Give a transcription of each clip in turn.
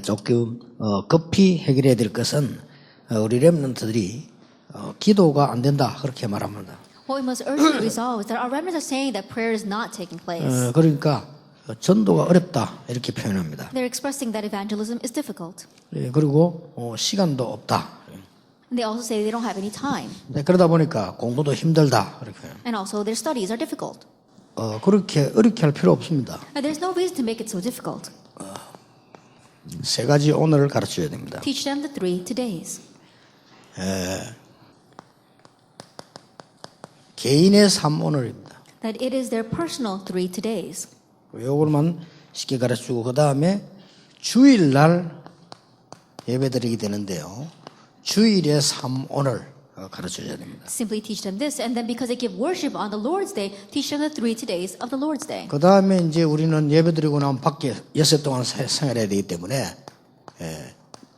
에, 조금 어, 급히 해결해야 될 것은 어, 우리 렘넌트들이 어, 기도가 안 된다 그렇게 말합니다. What we must urgently resolve is that our remnants are saying that prayer is not taking place. 어, 그러니까 어, 전도가 어렵다 이렇게 표현합니다. They're expressing that evangelism is difficult. 예, 그리고 어, 시간도 없다. And they also say they don't have any time. 네, 그러다 보니까 공부도 힘들다 이렇게 And also their studies are difficult. 어, 그렇게 어렵게 할 필요 없습니다. There's no reason to make it so difficult. 세 가지 오늘을 가르쳐야 됩니다. Teach them the three todays. 개인의 삶 오늘입니다. That it is their personal three todays. 요걸만 쉽게 가르치고 그 다음에 주일날 예배드리게 되는데요. 주일의 삶 오늘 어, 가르쳐줘야 됩니다. Simply teach them this, and then because they give worship on the Lord's Day, teach them the three todays of the Lord's Day. 그 다음에 이제 우리는 예배드리고 나면 밖에 여섯 동안 사- 생활해야 되기 때문에 예,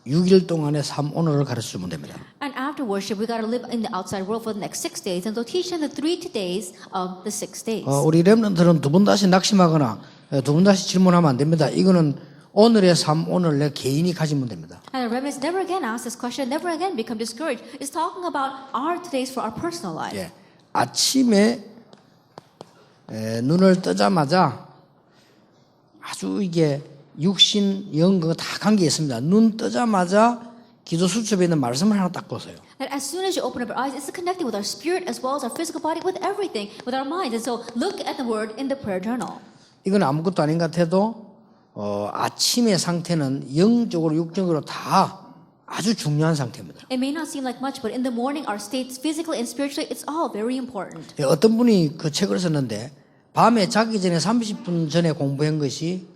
6일 동안의 삶 오늘을 가르쳐주면 됩니다. And after worship, we got to live in the outside world for the next six days, and so teach them the three todays of the six days. 어, 우리 렘런들은 두 번 다시 낙심하거나 두 번 다시 질문하면 안 됩니다. 이거는 오늘의 삶 오늘 내 개인이 가지면 됩니다. And the remnants never again ask this question, never again become discouraged. It's talking about our todays for our personal life. 예, 아침에 에, 눈을 뜨자마자 아주 이게 육신 영과 다 관계 있습니다. 눈 뜨자마자 기도 수첩에 있는 말씀을 하나 딱 보세요. And as soon as you open up your eyes, it's connected with our spirit as well as our physical body, with everything, with our minds. And so look at the word in the prayer journal. 이건 아무것도 아닌 것 같아도 어, 아침의 상태는 영적으로 육적으로 다 아주 중요한 상태입니다. It may not seem like much, but in the morning, our states, physically and spiritually, it's all very important. 예, 어떤 분이 그 책을 썼는데 밤에 자기 전에 30분 전에 공부한 것이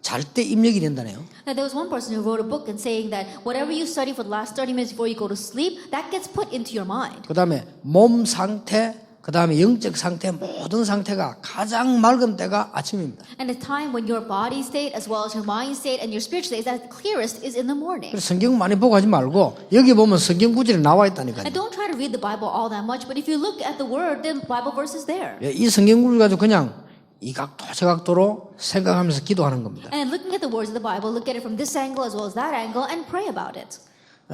잘 때 입력이 된다네요. Now, there was one person who wrote a book and saying that whatever you study for the last 30 minutes before you go to sleep, that gets put into your mind. 그 다음에 몸 상태, 그 다음에 영적 상태, 모든 상태가 가장 맑은 때가 아침입니다. And the time when your body state, as well as your mind state and your spiritual state is at the clearest is in the morning. 그래서 성경 많이 보고 하지 말고 여기 보면 성경 구절이 나와 있다니까요. And don't try to read the Bible all that much, but if you look at the word, then Bible verse is there. 예, 이 성경 구절 가지고 그냥 이 각도 저 각도로 생각하면서 기도하는 겁니다. And looking at the words of the Bible, look at it from this angle as well as that angle and pray about it.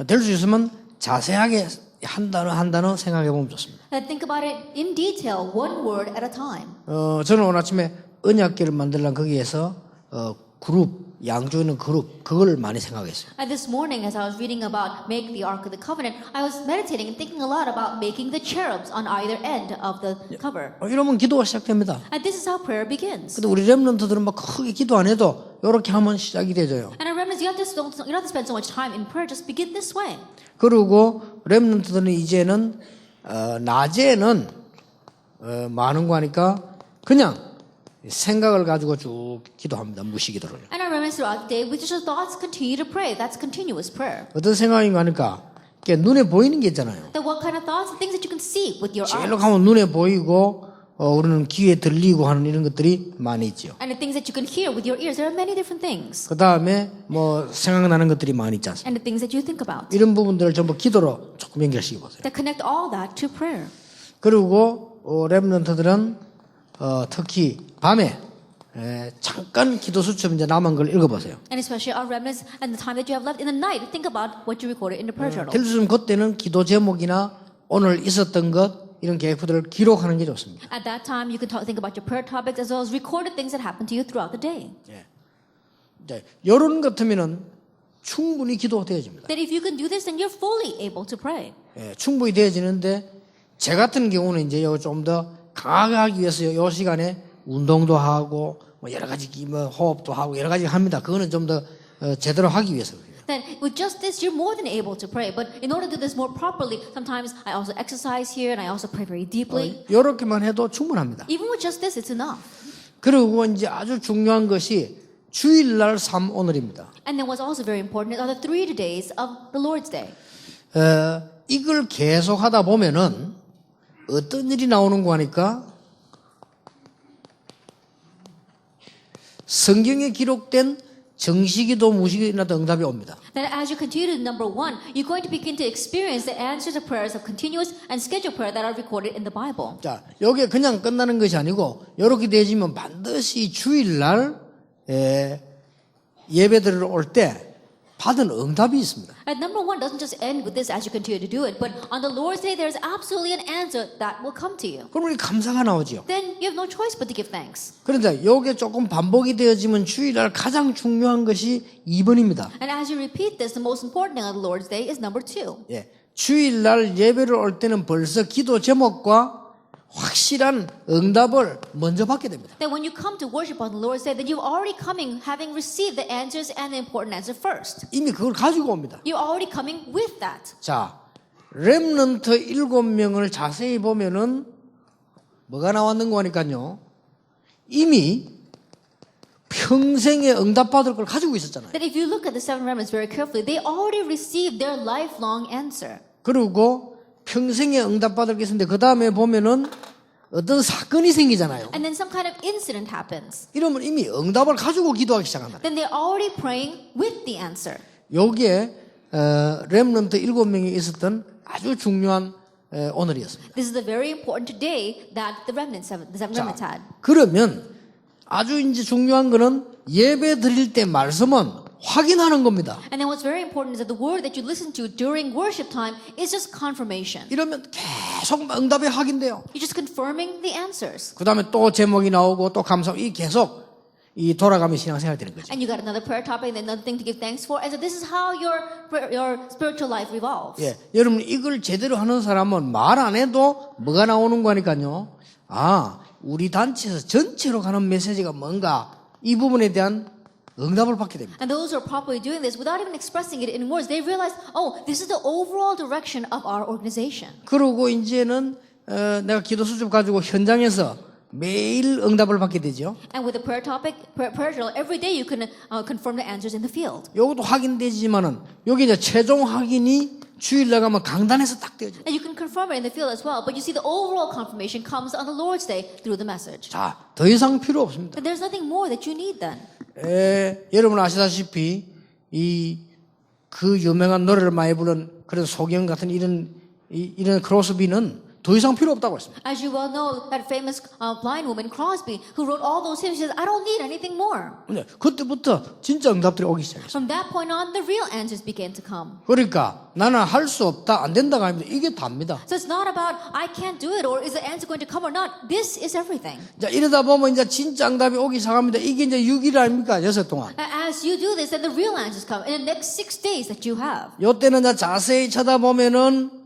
될 수 있으면 자세하게 한 단어 한 단어 생각해 보면 좋습니다. And think about it in detail, one word at a time. 어, 저는 오늘 아침에 언약계를 만들려면 거기에서 어, 그룹, 양조 있는 그룹, 그걸 많이 생각했어요. And this morning, as I was reading about make the Ark of the Covenant, I was meditating and thinking a lot about making the cherubs on either end of the cover. 어, 이러면 기도가 시작됩니다. And this is how prayer begins. 근데 우리 렘런트들은 막 크게 기도 안 해도 이렇게 하면 시작이 되죠. And in remnants, you have to don't, you don't have to spend so much time in prayer. Just begin this way. 그리고 렘넌트들은 이제는 어, 낮에는 어, 많은 거 하니까 그냥 생각을 가지고 쭉 기도합니다. 무시 기도를. And our remnants throughout the day, with just thoughts, continue to pray. That's continuous prayer. 어떤 생각인가 하니까 이게 눈에 보이는 게 있잖아요. Then what kind of thoughts? Things that you can see with your 제일로 eyes. 가면 눈에 보이고 어, 우리는 귀에 들리고 하는 이런 것들이 많이 있죠. And the things that you can hear with your ears. There are many different things. 그 다음에 뭐 생각나는 것들이 많이 있지 않습니까? And the things that you think about. 이런 부분들을 전부 기도로 조금 연결시켜 보세요. That connect all that to prayer. 그리고 어, 렘넌트들은 어, 특히 밤에 에, 잠깐 기도 수첩 이제 남은 걸 읽어보세요. And especially our remnants and the time that you have left in the night. Think about what you recorded in the prayer journal. 될 수 있으면 그때는 기도 제목이나 오늘 있었던 것 이런 계획들을 기록하는 게 좋습니다. At that time, you can talk, think about your prayer topics as well as recorded things that happened to you throughout the day. 이제 여론 같으면은 충분히 기도가 되어집니다. That if you can do this, then you're fully able to pray. 예, 충분히 되어지는데 제 같은 경우는 이제 좀 더 강하게 하기 위해서 요, 요 시간에 운동도 하고 뭐 여러 가지 기- 뭐 호흡도 하고 여러 가지 합니다. 그거는 좀더 어, 제대로 하기 위해서. Then with just this, you're more than able to pray. But in order to do this more properly, sometimes I also exercise here and I also pray very deeply. 이렇게만 해도 충분합니다. Even with just this, it's enough. 그리고 이제 아주 중요한 것이 주일날 삶 오늘입니다. And then what's also very important are the three days of the Lord's Day. 어, 이걸 계속 하다 보면은 어떤 일이 나오는 거 하니까 성경에 기록된 정식이도 무식이나 응답이 옵니다. That as you continue to number one, you're going to begin to experience the answers to prayers of continuous and scheduled prayer that are recorded in the Bible. 자, 요게 그냥 끝나는 것이 아니고 이렇게 되지면 반드시 주일날 에, 예배드리러 올때 받은 응답이 있습니다. And number one doesn't just end with this as you continue to do it, but on the Lord's day, there's absolutely an answer that will come to you. 그러면 이 감사가 나오죠. Then you have no choice but to give thanks. 그런데 요게 조금 반복이 되어지면 주일날 가장 중요한 것이 2번입니다. And as you repeat this, the most important thing on the Lord's day is number two. 예. 주일날 예배를 올 때는 벌써 기도 제목과 확실한 응답을 먼저 받게 됩니다. That when you come to worship on the Lord's day, that you're already coming having received the answers and the important answer first. 이미 그걸 가지고 옵니다. You're already coming with that. 자, 렘넌트 일곱 명을 자세히 보면은 뭐가 나왔는 거니까요. 이미 평생에 응답받을 걸 가지고 있었잖아요. That if you look at the seven remnants very carefully, they already received their lifelong answer. 그리고 평생에 응답받을 게 있었는데 그 다음에 보면은 어떤 사건이 생기잖아요. And then some kind of incident happens. 이러면 이미 응답을 가지고 기도하기 시작한다. Then they're already praying with the answer. 여기에 어, 렘넌트 일곱 명이 있었던 아주 중요한 에, 오늘이었습니다. This is the very important today that the remnants, the remnants had. 그러면 아주 이제 중요한 거는 예배 드릴 때 말씀은 확인하는 겁니다. And then what's very important is that the word that you listen to during worship time is just confirmation. 이러면 계속 응답이 확인돼요. You're just confirming the answers. 그 다음에 또 제목이 나오고 또 감성, 이 계속 이 돌아가며 신앙생활 되는 거죠. And you got another prayer topic and another thing to give thanks for. And so this is how your, your spiritual life revolves. 예, 여러분 이걸 제대로 하는 사람은 말 안 해도 뭐가 나오는 거니까요. 아, 우리 단체에서 전체로 가는 메시지가 뭔가 이 부분에 대한 응답을 받게 됩니다. And those who are properly doing this without even expressing it in words, they realize, oh, this is the overall direction of our organization. 그러고 이제는 어, 내가 기도 수첩 가지고 현장에서 매일 응답을 받게 되죠. And with the prayer topic, prayer, prayer journal, every day you can uh, confirm the answers in the field. 요것도 확인되지만은 여기 이제 최종 확인이 주일 나가면 강단에서 딱 되죠. And you can confirm it in the field as well. But you see, the overall confirmation comes on the Lord's day through the message. 자, 더 이상 필요 없습니다. And there's nothing more that you need then. 에, 여러분 아시다시피 이 그 유명한 노래를 많이 부른 그런 소경 같은 이런 이, 이런 크로스비는 더 이상 필요 없다고 했습니다. As you well know, that famous uh, blind woman, Crosby, who wrote all those hymns, she says, I don't need anything more. 근데 그때부터 진짜 응답들이 오기 시작했어요. From that point on, the real answers began to come. 그러니까 나는 할 수 없다, 안 된다가 아닙니다. 이게 답니다. So it's not about, I can't do it, or is the answer going to come or not. This is everything. 자, 이러다 보면 이제 진짜 응답이 오기 시작합니다. 이게 이제 6일 아닙니까? 여섯 동안. As you do this, then the real answers come in the next six days that you have. 요때는 이제 자세히 쳐다보면은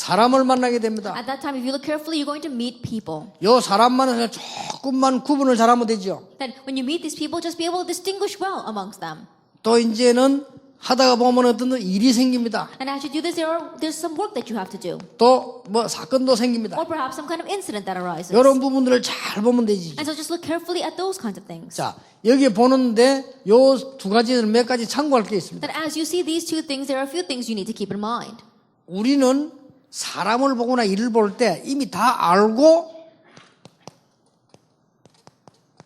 사람을 만나게 됩니다. At that time, if you look carefully, you're going to meet people. 요 사람만은 조금만 구분을 잘하면 되죠. Then when you meet these people, just be able to distinguish well amongst them. 또 이제는 하다가 보면 어떤 일이 생깁니다. And as you do this, there are, there's some work that you have to do. 또 뭐 사건도 생깁니다. Or perhaps some kind of incident that arises. 이런 부분들을 잘 보면 되지. And so just look carefully at those kinds of things. 자, 여기 보는데 요 두 가지는 몇 가지 참고할 게 있습니다. That as you see these two things, there are a few things you need to keep in mind. 우리는 사람을 보거나 일을 볼 때 이미 다 알고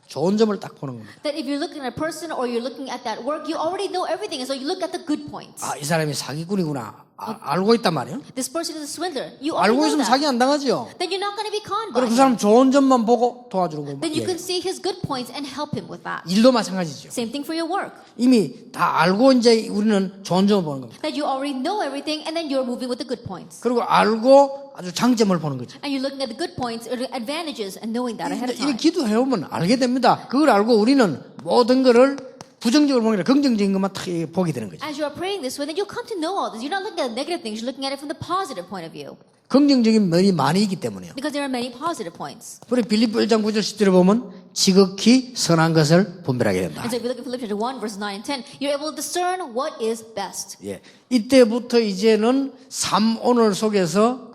좋은 점을 딱 보는 겁니다. That if you're looking at a person or you're looking at that work, you already know everything. So you look at the good points. 아, 이 사람이 사기꾼이구나. 아, 알고 있단 말이에요. This person is a swindler. You already 알고 know 있으면 that. 사기 안 당하죠. Then you're not going to be conned by 그리고 그 him. 사람 좋은 점만 보고 도와주는 겁니다. Then you 예. can see his good points and help him with that. 일도 마찬가지죠. Same thing for your work. 이미 다 알고 이제 우리는 좋은 점을 보는 겁니다. That you already know everything and then you're moving with the good points. 그리고 알고 아주 장점을 보는 거죠. And you're looking at the good points, or the advantages, and knowing that ahead of 이게 time. 기도해오면 알게 됩니다. 그걸 알고 우리는 모든 거를 부정적으로 아니라 긍정적인 것만 탁 보게 되는 거죠. As you are praying this way, then you'll come to know all this. You're not looking at the negative things, you're looking at it from the positive point of view. 긍정적인 면이 많이 있기 때문에요. Because there are many positive points. 우리 빌립보 1장 9절 10절에 보면 지극히 선한 것을 분별하게 된다. And so if you look at Philippians 1, verses 9 and 10, you're able to discern what is best. 예. 이때부터 이제는 삼오늘 속에서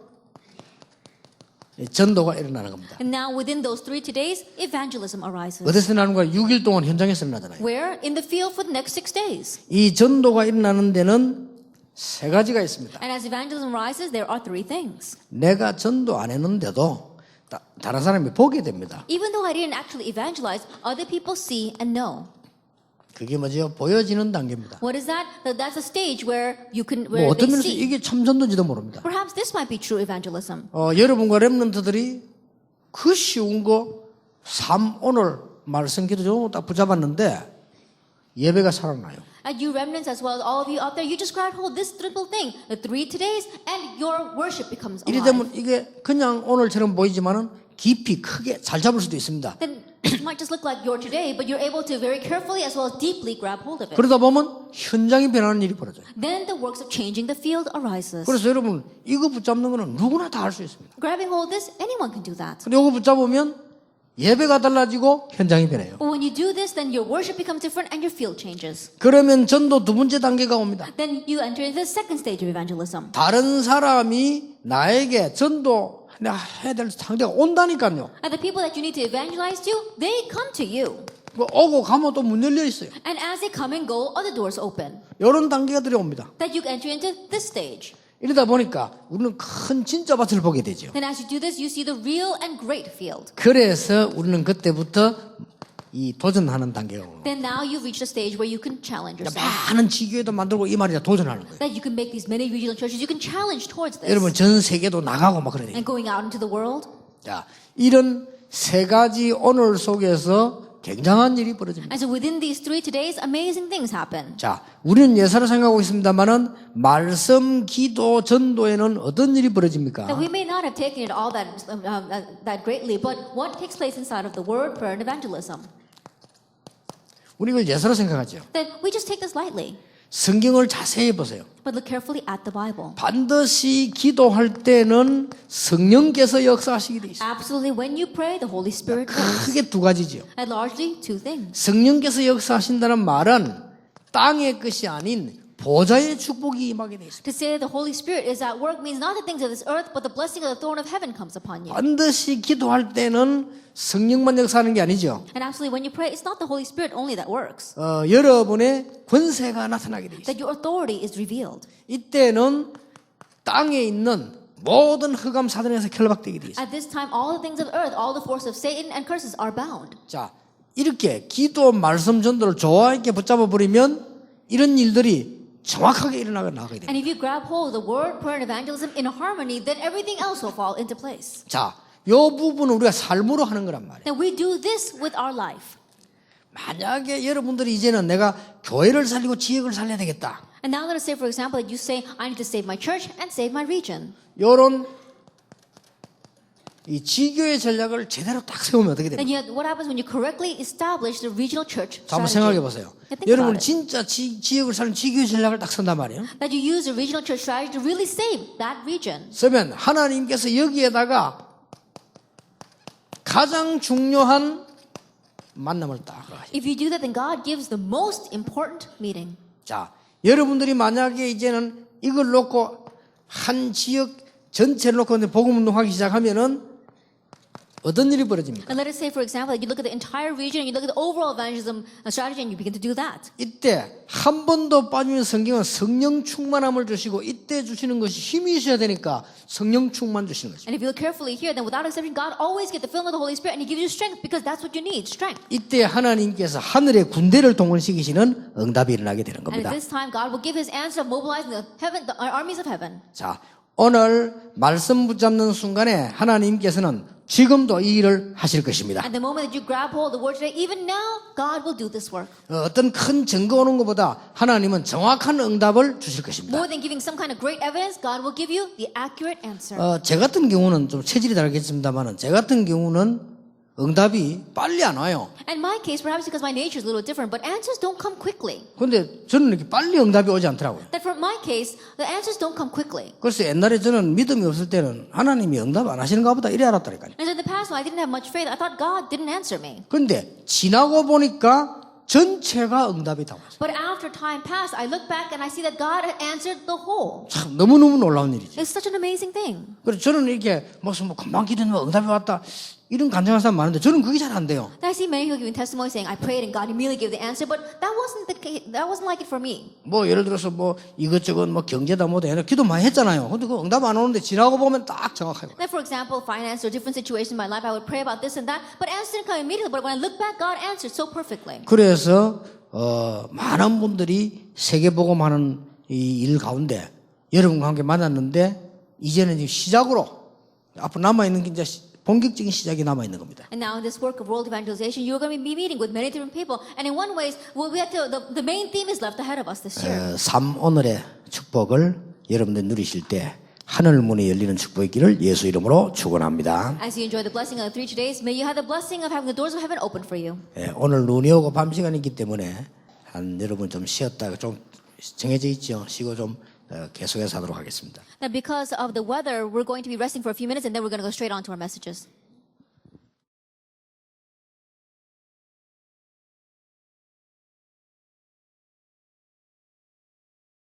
전도가 일어나는 겁니다. And now within those three days, evangelism arises. 일어나는 거야? 6일 동안 현장에서 일어나잖아요. Where? In the field for the next six days. 이 전도가 일어나는 데는 세 가지가 있습니다. And as evangelism rises, there are three things. 내가 전도 안 했는데도 다, 다른 사람이 보게 됩니다. Even though I didn't actually evangelize, other people see and know. 그게 뭐죠? 보여지는 단계입니다. What is that? That- That's a stage where you can 뭐 where 어떤 they 면에서 see. 이게 참 전도인지도 모릅니다. Perhaps this might be true evangelism. 어, 여러분과 랩런트들이 그 쉬운 거, 삼 오늘 말씀 기도 좀딱 붙잡았는데 예배가 살아나요. And you remnants as well, all of you out there, you just grab hold this triple thing, the three todays, and your worship becomes 이래 alive. 되면 이게 그냥 오늘처럼 보이지만은 깊이 크게 잘 잡을 수도 있습니다. Then might just look like your today, but you're able to very carefully as well as deeply grab hold of it. 그러다 보면 현장이 변하는 일이 벌어져요. Then the works of changing the field arises. 그래서 여러분 이거 붙잡는 거는 누구나 다 할 수 있습니다. Grabbing hold of this, anyone can do that. 근데 이거 붙잡으면 예배가 달라지고 현장이 변해요. But when you do this, then your worship becomes different and your field changes. 그러면 전도 두 번째 단계가 옵니다. Then you enter the second stage of evangelism. 다른 사람이 나에게 전도 해야 될 상대가 온다니까요. And the people that you need to evangelize to, they come to you. 그 오고 가면 또 문 열려 있어요. And as they come and go, other doors open. 이런 단계가 들어옵니다. That you enter into this stage. 이러다 보니까 우리는 큰 진짜 밭을 보게 되죠. Then as you do this, you see the real and great field. 그래서 우리는 그때부터 이 도전하는 단계가 거예요. Then now you've reached a stage where you can challenge yourself. 많은 지교회도 만들고 이 말이야 도전하는 거예요. That you can make these many regional churches, you can challenge towards this. 여러분 전 세계도 나가고 막 그래야 돼요. And going out into the world. 자, 이런 세 가지 오늘 속에서 굉장한 일이 벌어집니다. And so within these three todays, amazing things happen. 자, 우리는 예사를 생각하고 있습니다만은 말씀, 기도, 전도에는 어떤 일이 벌어집니까? That we may not have taken it all that, um, um, uh, that greatly, but what takes place inside of the word, prayer, and evangelism? 우리 이걸 예사로 생각하죠. Then we just take this lightly. 성경을 자세히 보세요. But look carefully at the Bible. 반드시 기도할 때는 성령께서 역사하시게 돼 있어요. Absolutely, when you pray, the Holy Spirit works. 크게 두 가지죠. And largely, two things. 성령께서 역사하신다는 말은 땅의 것이 아닌 보좌의 축복이 임하게 돼 있어요. To say that the Holy Spirit is at work means not the things of this earth, but the blessing of the throne of heaven comes upon you. 반드시 기도할 때는 성령만 역사하는 게 아니죠. And absolutely, when you pray, it's not the Holy Spirit only that works. 어, 여러분의 권세가 나타나게 돼 있어요. That your authority is revealed. 이때는 땅에 있는 모든 흑암 사단에서 결박되게 돼 있어요. At this time, all the things of earth, all the force of Satan and curses are bound. 자, 이렇게 기도, 말씀, 전도를 좋아 있게 붙잡아 버리면 이런 일들이 정확하게 일어나게 나가게 돼요. And if you grab hold of the word, prayer, and evangelism in harmony, then everything else will fall into place. 자, 요 부분은 우리가 삶으로 하는 거란 말이에요. Then we do this with our life. 만약에 여러분들이 이제는 내가 교회를 살리고 지역을 살려야 되겠다. And now let us say, for example, that you say, I need to save my church and save my region. 요런 이 지교의 전략을 제대로 딱 세우면 어떻게 됩니까? Then you have, what happens when you correctly establish the regional church 자, 한번? 생각해 보세요. 여러분 it. 진짜 지, 지역을 살리는 지교의 전략을 딱 선단 말이에요. That you use the regional church strategy to really save that region. 그러면 하나님께서 여기에다가 가장 중요한 만남을 딱 하시죠. If you do that, then God gives the most important meeting. 자, 여러분들이 만약에 이제는 이걸 놓고 한 지역 전체를 놓고 복음 운동하기 시작하면은 어떤 일이 벌어집니까? And let us say, for example, you look at the entire region you look at the overall evangelism uh, strategy and you begin to do that. 이때 한 번도 빠지면 성경은 성령 충만함을 주시고 이때 주시는 것이 힘이 있어야 되니까 성령 충만 주시는 거죠. And if you look carefully here, then without exception, God always gives the filling of the Holy Spirit and He gives you strength because that's what you need, strength. 이때 하나님께서 하늘의 군대를 동원시키시는 응답이 일어나게 되는 And 겁니다. at this time, God will give His answer mobilizing the heaven, the armies of heaven. 자, 오늘 말씀 붙잡는 순간에 하나님께서는 지금도 이 일을 하실 것입니다. At the moment that you grab hold of the word today, even now, God will do this work. 어, 어떤 큰 증거 오는 것보다 하나님은 정확한 응답을 주실 것입니다. More than giving some kind of great evidence, God will give you the accurate answer. 어, 제 같은 경우는 좀 체질이 다르겠습니다만은 제 같은 경우는 응답이 빨리 안 와요. And my case, perhaps because my nature is a little different, but answers don't come quickly. 근데 저는 이렇게 빨리 응답이 오지 않더라고요. That for my case, the answers don't come quickly. 그래서 옛날에 저는 믿음이 없을 때는 하나님이 응답 안 하시는가 보다 이래 알았다니까요. And so in the past, when I didn't have much faith, I thought God didn't answer me. 근데 지나고 보니까 전체가 응답이 다 왔어요. But after time passed, I look back and I see that God answered the whole. 참 너무너무 놀라운 일이죠. It's such an amazing thing. 그래서 저는 이렇게 무슨 뭐 금방 기도했는데 응답이 왔다 이런 간증한 사람 많은데 저는 그게 잘 안 돼요. I see many who giving testimony saying, I prayed and God immediately gave the answer, but that wasn't the case. That wasn't like it for me. 뭐 예를 들어서 뭐 이것저것 뭐 경제다 뭐다 해서 기도 많이 했잖아요. 근데 그 응답 안 오는데 지나고 보면 딱 정확해요. Then, for example, finance or different situations in my life, I would pray about this and that, but answer didn't come immediately. But when I look back, God answered so perfectly. 그래서 어, 많은 분들이 세계 복음하는 이 일 가운데 여러분과 함께 만났는데 이제는 이제 시작으로 앞으로 남아 있는 게 이제 시- 본격적인 시작이 남아 있는 겁니다. And now in this work of world evangelization, you're going to be meeting with many different people. And in one ways, well, we have to, the, the main theme is left ahead of us this year. 어, 삶 오늘의 축복을 여러분들 누리실 때 하늘 문이 열리는 축복의 길을 예수 이름으로 축원합니다. As you enjoy the blessing of the three days, may you have the blessing of having the doors of heaven open for you. 예, 오늘 눈이 오고 밤 시간이기 때문에 한 여러분 좀 쉬었다가 좀 정해져 있죠. 쉬고 좀 어, 계속해서 하도록 하겠습니다. Now, because of the weather, we're going to be resting for a few minutes and then we're going to go straight on to our messages.